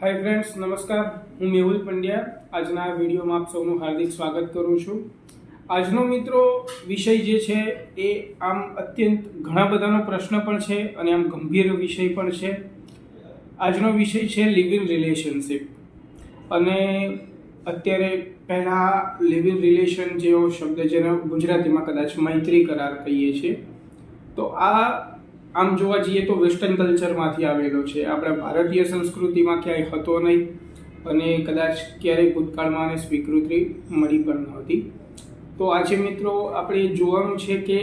Hi friends નમસ્કાર. હું મેહુલ પંડ્યા. આજના વિડીયોમાં આપ સૌનું હાર્દિક સ્વાગત કરું છું. આજનો મિત્રો વિષય જે છે એ આમ અત્યંત ઘણા બધાનો પ્રશ્ન પણ છે અને આમ ગંભીર વિષય પણ છે. આજનો વિષય છે લિવ ઇન રિલેશનશિપ અને અત્યારે પહેલાં લિવ ઇન રિલેશન જેવો શબ્દ જેને ગુજરાતીમાં કદાચ મૈત્રી કરાર કહીએ છીએ. તો આ આમ જોવા જઈએ તો વેસ્ટર્ન કલ્ચરમાંથી આવેલો છે. આપણા ભારતીય સંસ્કૃતિમાં ક્યાંય હતો નહીં અને કદાચ ક્યારેય ભૂતકાળમાં આને સ્વીકૃતિ મળી પણ નહોતી. તો આજે મિત્રો આપણે જોવાનું છે કે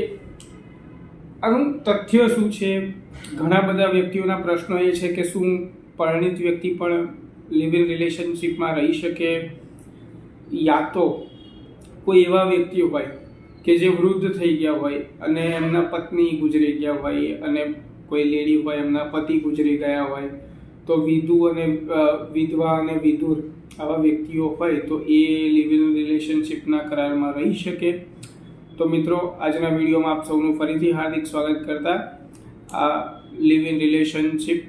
આનું તથ્ય શું છે? ઘણા બધા વ્યક્તિઓના પ્રશ્નો એ છે કે શું પરિણિત વ્યક્તિ પણ લિવ ઇન રિલેશનશિપમાં રહી શકે? યા તો કોઈ એવા વ્યક્તિઓ હોય કે જે વૃદ્ધ થઈ ગયા હોય અને એમના પત્ની ગુજરી ગયા હોય અને કોઈ લેડી હોય, એમના પતિ ગુજરી ગયા હોય, તો વિધુ અને વિધવા અને વિધુર આવા વ્યક્તિઓ હોય તો એ લિવ ઇન રિલેશનશિપના કરારમાં રહી શકે. તો મિત્રો, આજના વિડીયોમાં આપ સૌનું ફરીથી હાર્દિક સ્વાગત કરતા આ લિવ ઇન રિલેશનશિપ,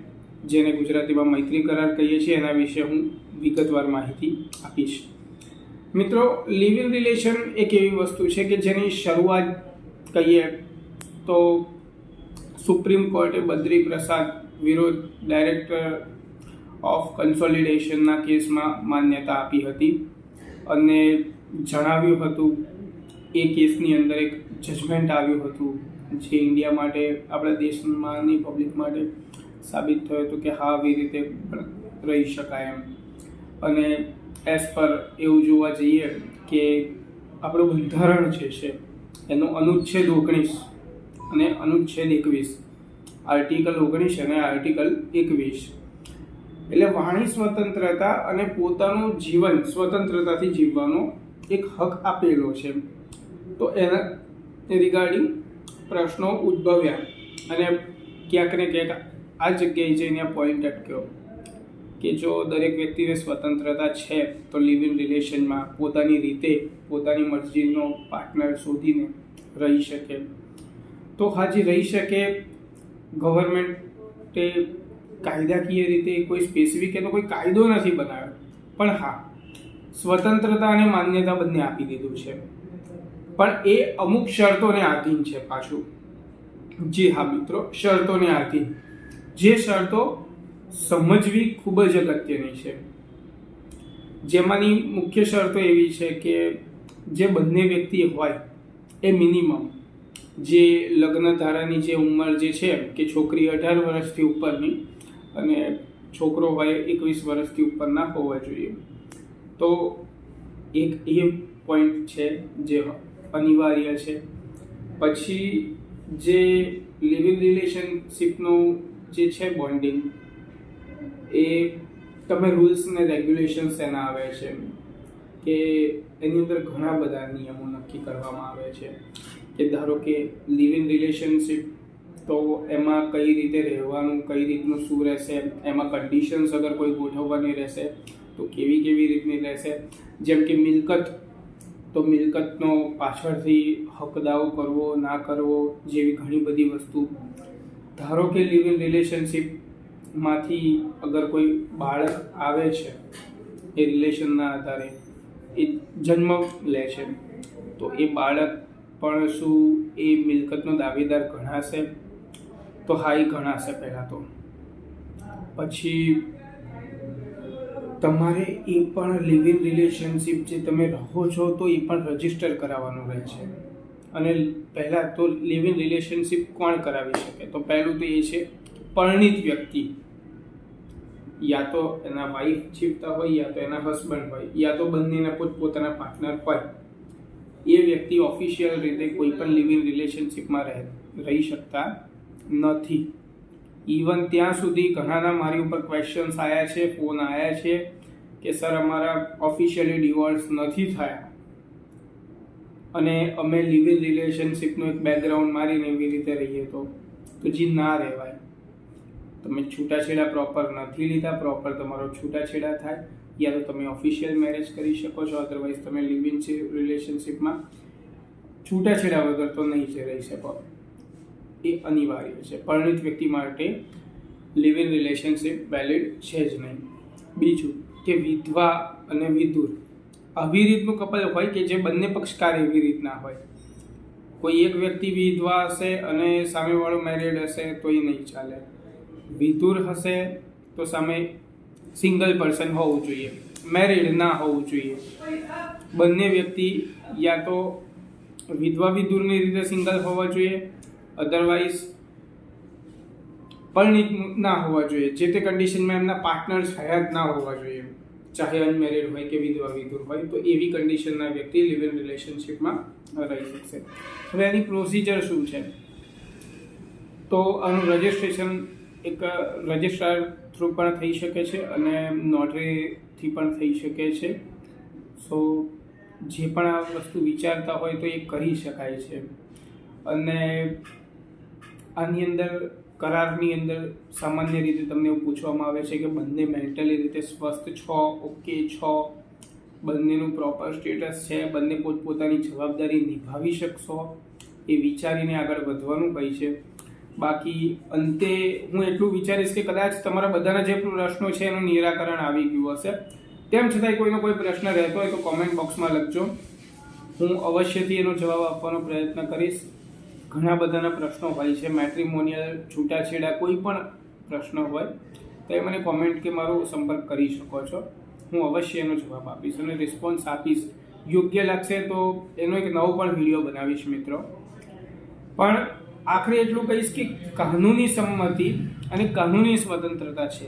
જેને ગુજરાતીમાં મૈત્રી કરાર કહીએ છીએ, એના વિશે હું વિગતવાર માહિતી આપીશ. મિત્રો લિવ ઇન રિલેશન એક એવી વસ્તુ છે કે જેની શરૂઆત કહીએ તો સુપ્રીમ કોર્ટે બદ્રી પ્રસાદ વિરોધ ડાયરેક્ટર ઓફ કન્સોલિડેશનના કેસમાં માન્યતા આપી હતી અને જણાવ્યું હતું એ કેસની અંદર એક જજમેન્ટ આવ્યું હતું જે ઇન્ડિયા માટે, આપણા દેશમાંની પબ્લિક માટે સાબિત થયું હતું કે હા, આવી રીતે રહી શકાય એમ. અને એઝ પર એવું જોવા જઈએ કે આપણું બંધારણ જે છે, એનો અનુચ્છેદ ઓગણીસ અને અનુચ્છેદ એકવીસ. આર્ટિકલ ઓગણીસ અને આર્ટિકલ એકવીસ. એટલે વાણી સ્વતંત્રતા અને પોતાનું જીવન સ્વતંત્રતાથી જીવવાનો એક હક આપેલો છે. તો એના રિગાર્ડિંગ પ્રશ્નો ઉદ્ભવ્યા. અને ક્યાંક ને ક્યાંક આ જગ્યાએ જઈને પોઈન્ટ અટક્યો કે જો દરેક વ્યક્તિને સ્વતંત્રતા છે, તો લિવ ઇન રિલેશનમાં પોતાની રીતે પોતાની મરજીનો પાર્ટનર શોધીને રહી શકે. તો હાજી રહી શકે ગવર્મેન્ટે કાયદાકીય રીતે કોઈ સ્પેસિફિક એનો કોઈ કાયદો નથી બનાવ્યો. પણ હા, સ્વતંત્રતા અને માન્યતા બંને આપી દીધું છે. પણ એ અમુક શરતોને આધીન છે પાછું. જી હા મિત્રો, શરતોને આધીન. જે શરતો સમજવી ખૂબ જ અગત્યની છે. જેમાંની મુખ્ય શરતો એવી છે કે જે બંને વ્યક્તિ હોય એ મિનિમમ જે લગ્ન ધારાની જે ઉંમર જે છે કે છોકરી અઢાર વર્ષથી ઉપરની અને છોકરો હોય એકવીસ વર્ષથી ઉપરના હોવા જોઈએ. તો એક એ પોઈન્ટ છે જે અનિવાર્ય છે. પછી જે લિવિંગ રિલેશનશીપનું જે છે બોન્ડિંગ એ તમે રૂલ્સ ને રેગ્યુલેશન્સ એના આવે છે. કે એની અંદર ઘણા બધા નિયમો નક્કી કરવામાં આવે છે. કે ધારો કે લિવ ઇન રિલેશનશીપ તો એમાં કઈ રીતે રહેવાનું, કઈ રીતનું શું રહેશે, એમાં કન્ડિશન્સ અગર કોઈ ગોઠવવાની રહેશે, તો કેવી કેવી રીતની રહેશે? જેમ કે મિલકત, તો મિલકતનો પાછળથી હકદાવો કરવો, ના કરવો જેવી ઘણી બધી વસ્તુ. ધારો કે લિવ ઇન રિલેશનશિપમાંથી અગર કોઈ બાળક આવે છે, એ રિલેશનના આધારે એ જન્મ લે છે, તો એ બાળક પણ શું એ મિલકતનો દાવેદાર ગણાશે? તો હા, એ ગણાશે પહેલાં તો. પછી તમારે એ પણ લિવ ઇન રિલેશનશિપ જે તમે રહો છો, તો એ પણ રજિસ્ટર કરાવવાનું રહે છે. અને પહેલાં તો લિવ ઇન રિલેશનશિપ કોણ કરાવી શકે? તો પહેલું તો એ છે પરણિત વ્યક્તિ. યા તો એના વાઈફ જીવતા હોય, યા તો એના હસબન્ડ હોય, યા તો બંનેના પોતપોતાના પાર્ટનર હોય. એ વ્યક્તિ ઓફિશિયલ રીતે કોઈ પણ લિવિંગ રિલેશનશિપમાં રહે, રહી શકતા નથી. ઇવન ત્યાં સુધી ઘણાના મારી ઉપર ક્વેશ્ચન્સ આવ્યા છે ફોન આવ્યા છે કે સર અમારા ઓફિશિયલી ડિવોર્સ નથી થયા. અને અમે લિવિંગ રિલેશનશિપનું એક બેકગ્રાઉન્ડ મારીને એવી રીતે રહીએ તો તો જી ના રહેવાય. તમે છૂટાછેડા પ્રોપર નથી લીધા પ્રોપર તમારો છૂટાછેડા થાય, યા તો તમે ઓફિશિયલ મેરેજ કરી શકો છો અધરવાઇઝ તમે લિવ ઇન રિલેશનશિપમાં છૂટાછેડા વગર તો નહીં જ રહી શકો. એ અનિવાર્ય છે. પરિણિત વ્યક્તિ માટે લિવ ઇન રિલેશનશિપ વેલિડ છે જ નહીં. બીજું કે વિધવા અને વિધુર. આવી રીતનું કપલ હોય કે જે બંને પક્ષકાર એવી રીતના હોય. કોઈ એક વ્યક્તિ વિધવા હશે અને સામેવાળો મેરિડ હશે તો એ નહીં ચાલે. વિધુર હશે તો સામે સિંગલ પર્સન હોવું જોઈએ, મેરિડ ના હોવું જોઈએ. બંને વ્યક્તિ યા તો વિધવા વિધુરની રીતે સિંગલ હોવા જોઈએ અધરવાઇઝ પરણિત ના હોવા જોઈએ. જે તે કન્ડિશનમાં એમના પાર્ટનર્સ હયાત ના હોવા જોઈએ. ચાહે અનમેરિડ હોય કે વિધવા વિધુર હોય, તો એવી કન્ડિશનના વ્યક્તિ લિવ ઇન રિલેશનશિપમાં રહી શકશે. હવે એની પ્રોસિજર શું છે? તો આનું રજિસ્ટ્રેશન એક રજિસ્ટ્રાર થ્રુ પણ થઈ શકે છે અને નોટરીથી પણ થઈ શકે છે. સો, જે પણ આ વસ્તુ વિચારતા હોય તો એ કરી શકાય છે. અને આની અંદર, કરારની અંદર સામાન્ય રીતે તમને એવું પૂછવામાં આવે છે કે બંને મેન્ટલી રીતે સ્વસ્થ છો, ઓકે છો, બંનેનું પ્રોપર સ્ટેટસ છે, બંને પોતપોતાની જવાબદારી નિભાવી શકશો એ વિચારીને આગળ વધવાનું કહી છે. બાકી અંતે હું એટલું વિચારીશ કે કદાચ તમારા બધાના જે પ્રશ્નો છે એનું નિરાકરણ આવી ગયું હશે. તેમ છતાંય કોઈનો કોઈ પ્રશ્ન રહેતો હોય તો કોમેન્ટ બોક્સમાં લખજો. હું અવશ્યથી એનો જવાબ આપવાનો પ્રયત્ન કરીશ. ઘણા બધાના પ્રશ્નો હોય છે મેટ્રિમોનિયલ છૂટાછેડા કોઈ પણ પ્રશ્ન હોય, તો એ મને કોમેન્ટ કે મારો સંપર્ક કરી શકો છો. હું અવશ્ય એનો જવાબ આપીશ અને રિસ્પોન્સ આપીશ. યોગ્ય લાગશે તો એનો એક નવો પણ વીડિયો બનાવીશ મિત્રો. પણ આખરે એટલું કહીશ કે કાનૂની સંમતિ અને કાનૂની સ્વતંત્રતા છે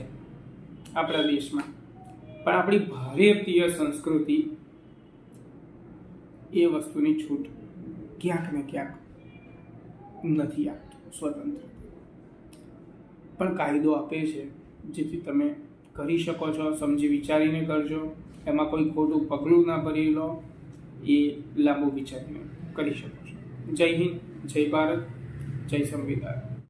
આપણા દેશમાં. પણ આપણી ભારતીય સંસ્કૃતિ એ વસ્તુની છૂટ ક્યાંક ને ક્યાંક નથી આપતું સ્વતંત્ર પણ કાયદો આપે છે, જેથી તમે કરી શકો છો, સમજી વિચારીને કરજો. એમાં કોઈ ખોટું પગલું ના ભરી લો, એ લાંબુ વિચારીને કરી શકો છો. જય હિન્દ, જય ભારત. જય સંવિધાન.